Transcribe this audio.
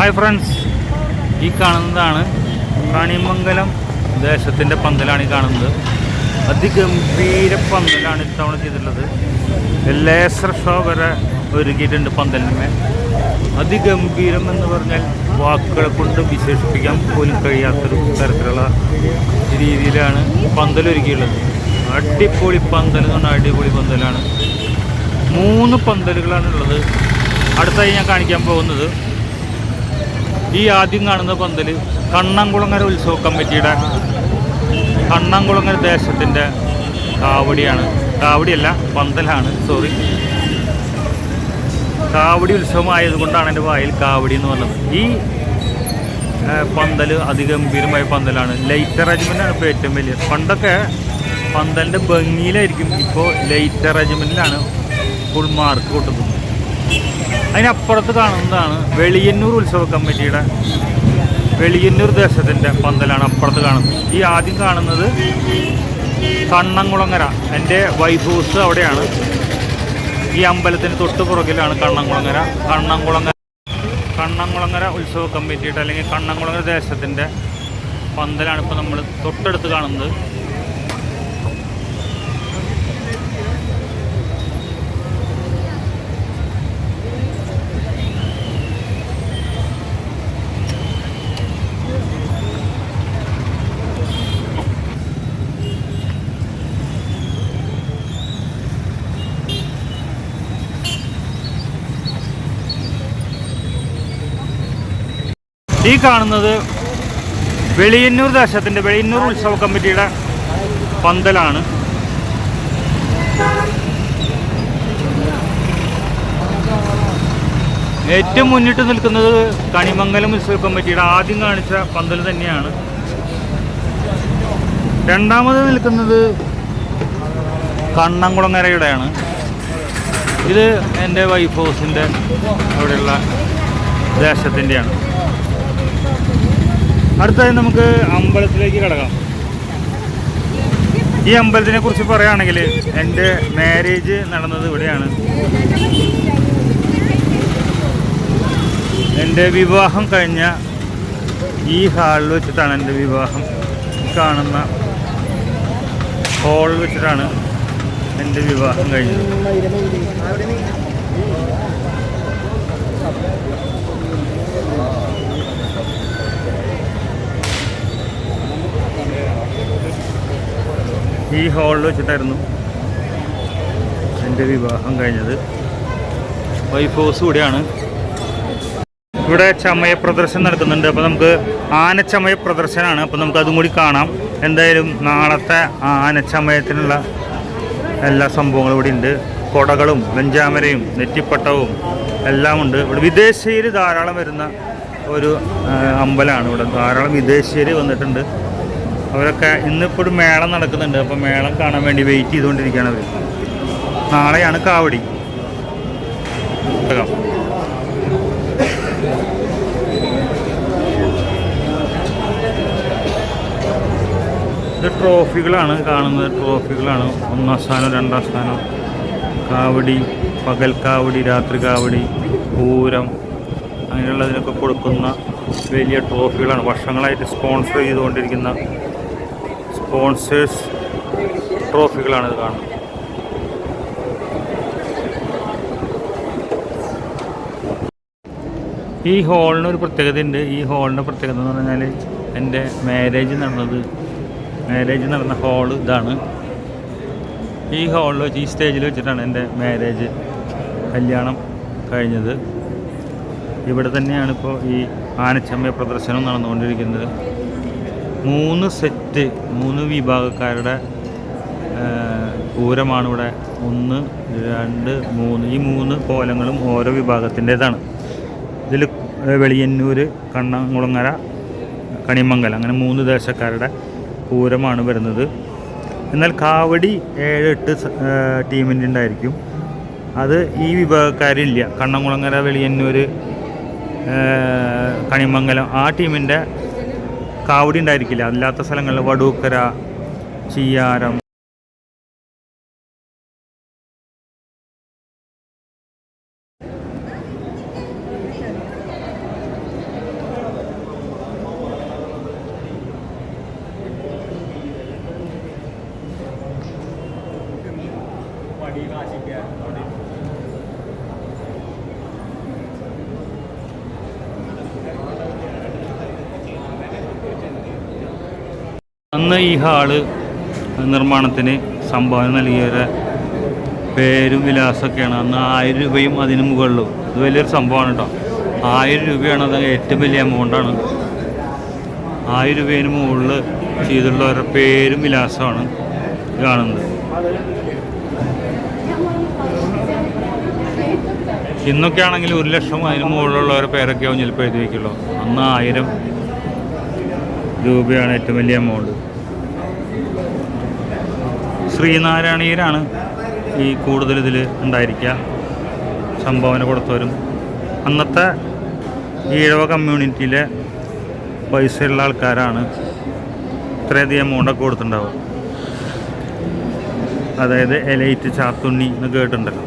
Hi friends ഈ കാണുന്നതാണ് റാണിമംഗലം ദേശത്തിന്റെ പന്തലാണ് ഈ കാണുന്നത്. അതിഗംഭീര പന്തലാണ് ഇത്തവണ ചെയ്തിട്ടുള്ളത്. ലേസർ ഷോ വരെ ഒരുക്കിയിട്ടുണ്ട് പന്തലിന്മേ അതിഗംഭീരം എന്ന് പറഞ്ഞാൽ വാക്കുകളെ കൊണ്ട് വിശേഷിപ്പിക്കാൻ പോലും കഴിയാത്തൊരു തരത്തിലുള്ള രീതിയിലാണ് പന്തൽ ഒരുക്കിയിട്ടുള്ളത്. അടിപൊളി പന്തൽ എന്ന് പറഞ്ഞാൽ അടിപൊളി പന്തലാണ്. മൂന്ന് പന്തലുകളാണുള്ളത് അടുത്തായി ഞാൻ കാണിക്കാൻ പോകുന്നത്. ഈ ആദ്യം കാണുന്ന പന്തൽ കണ്ണംകുളങ്ങര ഉത്സവ കമ്മിറ്റിയുടെ കണ്ണംകുളങ്ങര ദേശത്തിന്റെ കാവടിയാണ്. കാവടിയല്ല പന്തലാണ്. സോറി കാവടി ഉത്സവമായതുകൊണ്ടാണ് എന്റെ വായിൽ കാവടി എന്ന് പറഞ്ഞത്. ഈ പന്തൽ അതിഗംഭീരമായ പന്തലാണ്. ലൈറ്റ് റെജിമെന്റാണ് ഇപ്പോൾ ഏറ്റവും വലിയ. പണ്ടൊക്കെ പന്തലിന്റെ ഭംഗിയിലായിരിക്കും. ഇപ്പോൾ ലൈറ്റ് അറേഞ്ച്മെന്റിലാണ് ഫുൾ മാർക്ക് കൊടുക്കുന്നത് അതിനപ്പുറത്ത് കാണുന്നതാണ് വെളിയന്നൂർ ഉത്സവ കമ്മിറ്റിയുടെ വെളിയന്നൂർ ദേശത്തിന്റെ പന്തലാണ് അപ്പുറത്ത് കാണുന്നത്. ഈ ആദ്യം കാണുന്നത് കണ്ണംകുളങ്ങര. എന്റെ വൈഫ് ഹൗസ് അവിടെയാണ്. ഈ അമ്പലത്തിന് തൊട്ട് പുറകിലാണ് കണ്ണംകുളങ്ങര. കണ്ണംകുളങ്ങര കണ്ണംകുളങ്ങര ഉത്സവ കമ്മിറ്റിയുടെ അല്ലെങ്കിൽ കണ്ണംകുളങ്ങര ദേശത്തിന്റെ പന്തലാണ് ഇപ്പോൾ നമ്മൾ തൊട്ടടുത്ത് കാണുന്നത്. ഈ കാണുന്നത് വെളിയന്നൂർ ദേശത്തിന്റെ വെളിയന്നൂർ ഉത്സവ കമ്മിറ്റിയുടെ പന്തലാണ്. ഏറ്റവും മുന്നിട്ട് നിൽക്കുന്നത് കണിമംഗലം ഉത്സവ കമ്മിറ്റിയുടെ ആദ്യം കാണിച്ച പന്തൽ തന്നെയാണ്. രണ്ടാമത് നിൽക്കുന്നത് കണ്ണംകുളങ്ങരയുടെയാണ്. ഇത് എന്റെ വൈഫ് ഹൗസിന്റെ അവിടെയുള്ള ദേശത്തിന്റെയാണ്. അടുത്തതായി നമുക്ക് അമ്പലത്തിലേക്ക് കിടക്കാം. ഈ അമ്പലത്തിനെ കുറിച്ച് പറയുകയാണെങ്കിൽ എന്റെ മാരേജ് നടന്നത് ഇവിടെയാണ്. എന്റെ വിവാഹം കഴിഞ്ഞ ഈ ഹാളിൽ വെച്ചിട്ടാണ് എന്റെ വിവാഹം. കാണുന്ന ഹാളിൽ വെച്ചിട്ടാണ് എന്റെ വിവാഹം കഴിഞ്ഞത്. ഈ ഹാളിൽ വെച്ചിട്ടായിരുന്നു എന്റെ വിവാഹം കഴിഞ്ഞത്. വൈഫ് ഹൗസ് കൂടിയാണ്. ഇവിടെ ചമയ പ്രദർശനം നടക്കുന്നുണ്ട്. അപ്പോൾ നമുക്ക് ആനച്ചമയ പ്രദർശനമാണ്. അപ്പോൾ നമുക്ക് അതും കൂടി കാണാം. എന്തായാലും നാളത്തെ ആനച്ചമയത്തിനുള്ള എല്ലാ സംഭവങ്ങളും ഇവിടെ ഉണ്ട്. കൊടകളും വെഞ്ചാമരയും നെറ്റിപ്പട്ടവും എല്ലാം ഉണ്ട്. ഇവിടെ വിദേശീയർ ധാരാളം വരുന്ന ഒരു അമ്പലമാണ് ഇവിടെ. ധാരാളം വിദേശീയർ വന്നിട്ടുണ്ട്. അവരൊക്കെ ഇന്നിപ്പോഴും മേളം നടക്കുന്നുണ്ട്. അപ്പോൾ മേളം കാണാൻ വേണ്ടി വെയിറ്റ് ചെയ്തുകൊണ്ടിരിക്കുകയാണ് അവർ നാളെയാണ് കാവടി. ഇത് ട്രോഫികളാണ് കാണുന്നത്. ട്രോഫികളാണ്. ഒന്നാം സ്ഥാനം രണ്ടാം സ്ഥാനം. കാവടി പകൽ കാവടി രാത്രി കാവടി പൂരം. അങ്ങനെയുള്ളതിനൊക്കെ കൊടുക്കുന്ന വലിയ ട്രോഫികളാണ്. വർഷങ്ങളായിട്ട് സ്പോൺസർ ചെയ്തുകൊണ്ടിരിക്കുന്ന സ്പോൺസേഴ്സ് ട്രോഫികളാണ് ഇത് കാണുന്നത്. ഈ ഹാളിന് ഒരു പ്രത്യേകതയുണ്ട്. ഈ ഹാളിന്റെ പ്രത്യേകത എന്ന് പറഞ്ഞാൽ എന്റെ മാരേജ് നടന്നത് മാരേജ് നടന്ന ഹാൾ ഇതാണ്. ഈ ഹാളിൽ വെച്ച് ഈ സ്റ്റേജിൽ വെച്ചിട്ടാണ് എന്റെ മാരേജ് കല്യാണം കഴിഞ്ഞത്. ഇവിടെ തന്നെയാണ് ഇപ്പോൾ ഈ ആനച്ചമ്മ പ്രദർശനം നടന്നുകൊണ്ടിരിക്കുന്നത്. മൂന്ന് സെറ്റ് മൂന്ന് വിഭാഗക്കാരുടെ പൂരമാണ് ഇവിടെ ഒന്ന് രണ്ട് മൂന്ന്. ഈ മൂന്ന് കോലങ്ങളും ഓരോ വിഭാഗത്തിന്റേതാണ്. ഇതിൽ വെളിയന്നൂർ കണ്ണംകുളങ്ങര കണിമംഗലം അങ്ങനെ മൂന്ന് ദേശക്കാരുടെ പൂരമാണ് വരുന്നത്. എന്നാൽ കാവടി ഏഴ് എട്ട് ടീമിന്റെ ഉണ്ടായിരിക്കും. അത് ഈ വിഭാഗക്കാരില്ല. കണ്ണംകുളങ്ങര വെളിയന്നൂർ കണിമംഗലം ആ ടീമിന്റെ കാവടി ഉണ്ടായിരിക്കില്ല അല്ലാത്ത സ്ഥലങ്ങളിൽ വടൂക്കര ചീയാരം Thank you. അന്ന് ഈ ഹാൾ നിർമ്മാണത്തിന് സംഭാവന നൽകിയവരെ പേരും വിലാസമൊക്കെയാണ്. അന്ന് ആയിരം രൂപയും അതിന് മുകളിലും. ഇത് വലിയൊരു സംഭവമാണ് കേട്ടോ. ആയിരം രൂപയാണ് അത് ഏറ്റവും വലിയ എമൗണ്ടാണ് ആയിരം രൂപയിന് മുകളിൽ ചെയ്തിട്ടുള്ളവരുടെ പേരും വിലാസമാണ് കാണുന്നത്. ഇന്നൊക്കെ ആണെങ്കിൽ ഒരു ലക്ഷം അതിന് മുകളിലുള്ളവരുടെ പേരൊക്കെ ആവും ചിലപ്പോൾ എഴുതി വയ്ക്കുള്ളൂ അന്ന് ആയിരം രൂപയാണ് ഏറ്റവും വലിയ എമൗണ്ട് ശ്രീനാരായണീയരാണ് ഈ കൂടുതൽ ഇതിൽ ഉണ്ടായിരിക്കുക. സംഭാവന കൊടുത്തവരും. അന്നത്തെ ഈഴവ കമ്മ്യൂണിറ്റിയിലെ പൈസയുള്ള ആൾക്കാരാണ് ഇത്രയധികം എമൗണ്ടൊക്കെ കൊടുത്തിട്ടുണ്ടാവുക. അതായത് എലൈറ്റ് ചാത്തുണ്ണി എന്ന് കേട്ടിട്ടുണ്ടല്ലോ.